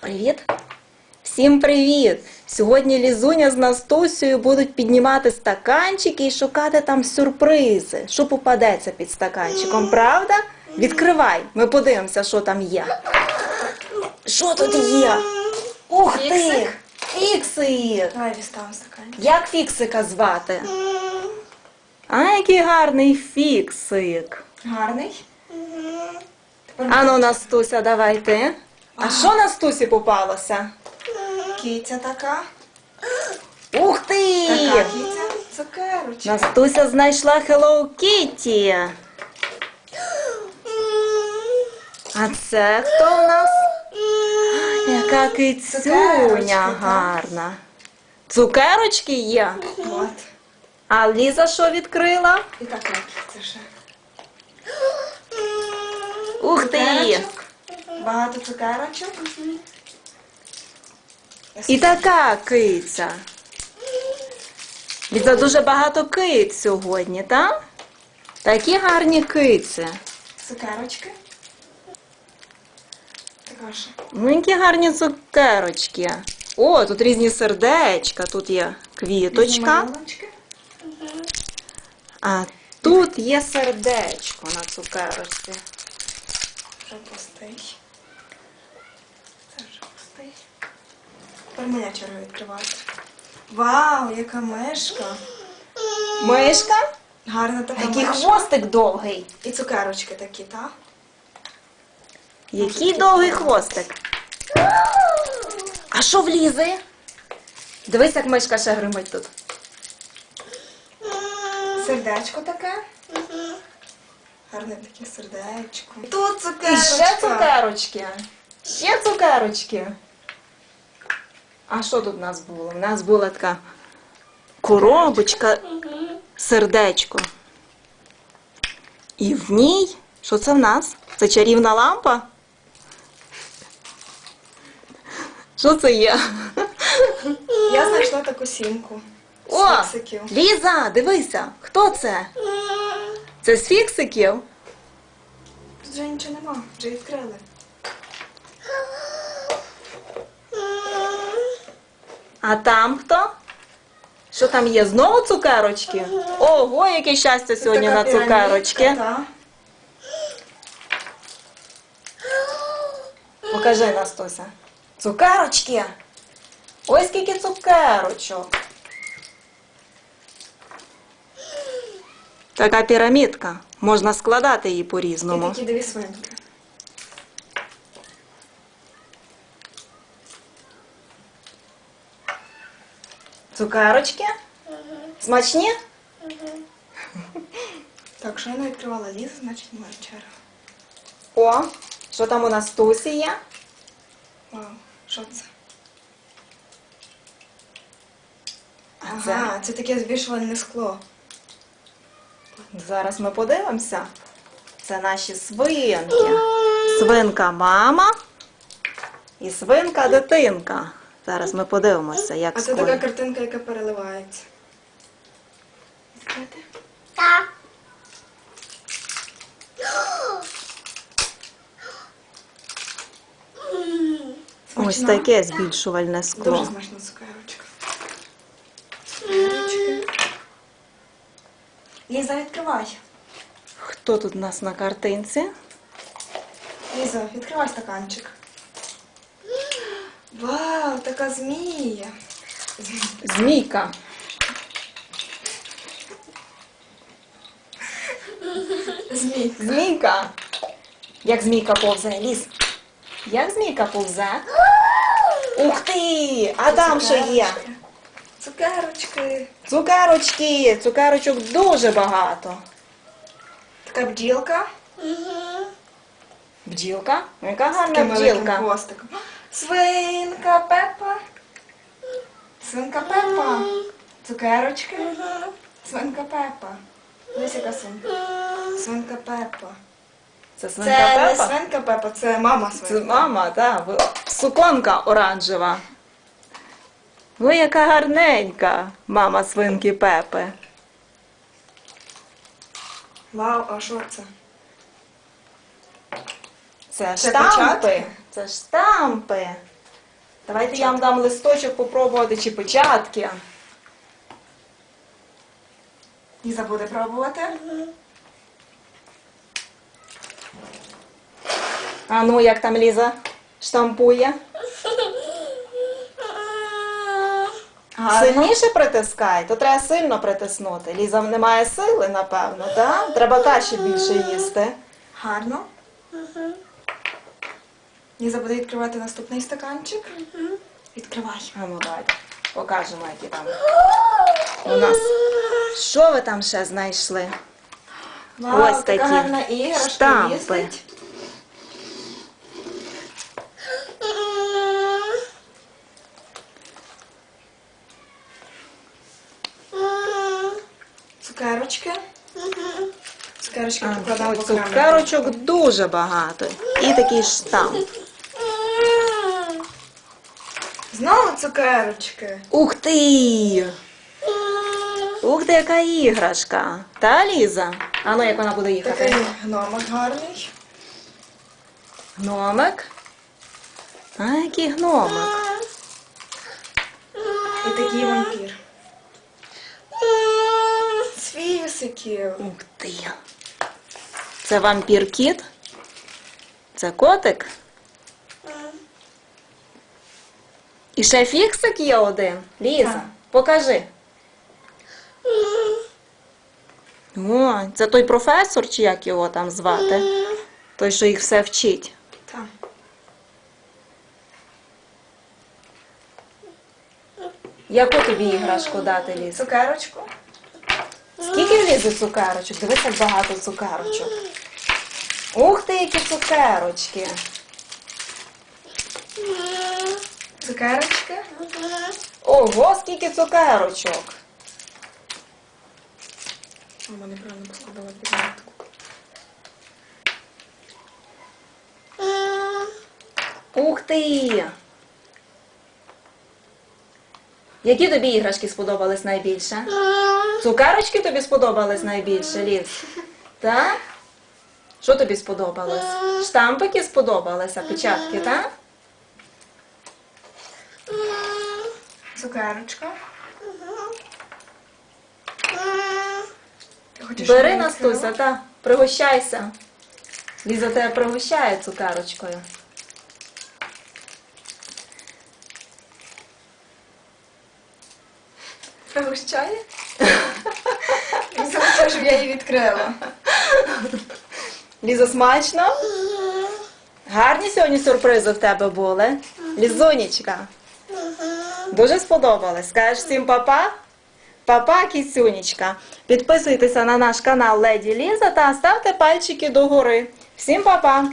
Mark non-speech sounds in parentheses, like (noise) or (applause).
Привіт! Всім привіт! Сьогодні Лізуня з Настусею будуть піднімати стаканчики і шукати там сюрпризи, що попадеться під стаканчиком, правда? Відкривай, ми подивимося, що там є. Що тут є? Ух ти! Фіксик? Фіксик! Давай стаканчик. Як фіксика звати? А, який гарний фіксик. Гарний. Ану, Настуся, давай ти. А що Настусі попалося? киця така. Ух ти! Така киця. Цукерочка. Настуся знайшла Hello Kitty. А це хто у нас? Яка кицюня Цукерочки, так. гарна. Цукерочки є. От. А Ліза що відкрила? І така киця ще. Ух ти! Цукерочок. Багато цукерочок. І така киця. Ліза дуже багато киць сьогодні, так? Такі гарні киці. Цукерочки. Така. Ну, які гарні цукерочки. О, тут різні сердечка, тут є квіточка, а тут є сердечко на цукерочці. Вже пустий. Це вже пустий. Тепер моя черга відкривати. Вау, яка мишка. Мишка? Гарна така Який мишка. хвостик довгий. І цукерочки такі, так? Який довгий хвостик. А що влізе? Дивись, як мишка ще гримить тут. Сердечко таке. Гарне таке сердечко. Тут І ще цукерочки. Ще цукерочки. А що тут у нас було? У нас була така коробочка, сердечко. І в ній, що це в нас? Це чарівна лампа? Що це є? Я знайшла таку сімку. з О, фіксиків. Ліза, дивися, хто це? Це з фіксиків? Тут вже нічого нема, вже відкрили. А там хто? Що там є? Знову цукерочки? Ого, яке щастя сьогодні на цукерочки. Покажи, Настуся. Цукерочки. Ось скільки цукерочок. Така пірамідка. Можна складати її по-різному. такі дві свинки. Цукерочки? Смачні? Так, що я не відкривала лізу, значить моя черга. О, що там у Настусі є? Вау, що це? Це? Ага, це таке збільшувальне скло. Зараз ми подивимося. Це наші свинки. Свинка мама і свинка дитинка. Зараз ми подивимося, як А це скоро. така картинка, яка переливається. Відкрити? Ось Смачна? таке збільшувальне Дуже скло. смачна цукерочка. Цукерочки. Ліза, відкривай. Хто тут у нас на картинці? Ліза, відкривай стаканчик. Вау, така змія. Змійка. Змійка. Змійка. Як змійка повзе, ліс. Як змійка повзе? Ух ти! А там що є? Цукерочки. Цукерочки. Цукерочок дуже багато. Така бджілка. Бджілка. Яка З гарна бджілка. Свинка Пепа. Свинка Пепа. Цукерочки. Свинка Пепа. Ось яка свинка. Свинка Пепа. Це Це свинка не Пепа? свинка Пепа, це мама свинка. Це мама, так. Суконка оранжева. Ви яка гарненька, мама свинки Пепи. Вау, а що це? Це Це штампи. печатки? Це штампи. Давайте я вам дам листочок попробувати чи печатки. Ліза буде пробувати. А ну, як там Ліза штампує? Гарно. Сильніше притискай, то треба сильно притиснути. Ліза не має сили, напевно, так? Треба каші більше їсти. Гарно. Ліза буде відкривати наступний стаканчик. Відкривай. А ну давайте покажемо, які там у нас. Що ви там ще знайшли? Вау, Ось така такі гарна іграшка штампи. їздить. Цукерочки. Цукерочки А, покладемо ось окремо. цукерочок дуже багато. І такий штамп. Знову цукерочки. Ух ти! Ух ти, яка іграшка. Та, Ліза? А ну, як вона буде їхати? Такий гномик гарний. Гномик. А, який гномик. І такий вампір. З фіксиків. Ух ти. Це вампір кіт? Це котик? І ще фіксик є один. Ліза, Так. покажи. О, це той професор, чи як його там звати? Той, що їх все вчить. Так. Яку тобі іграшку дати, Ліз? Цукерочку. Скільки влізе цукерочок? Дивись, як багато цукерочок. Ух ти, які цукерочки. Цукерочки. Ого, скільки цукерочок. Мама неправильно поскладала підметку. Ух ти! Які тобі іграшки сподобались найбільше? Цукерочки тобі сподобались найбільше, Ліз? Так? Що тобі сподобалось? Штампики сподобалися, печатки, так? Цукерочка. Ти хочеш, Бери я Настуся, відкрила? та, пригощайся. Ліза тебе пригощає цукерочкою. Пригощає? (laughs) Ліза хоче, щоб я її відкрила. Ліза, смачно? Гарні сьогодні сюрпризи в тебе були. Лізунечка. Дуже сподобалось. Скажеш всім папа? Папа, кісюнечка. Підписуйтеся на наш канал Леді Ліза та ставте пальчики догори. Всім папа!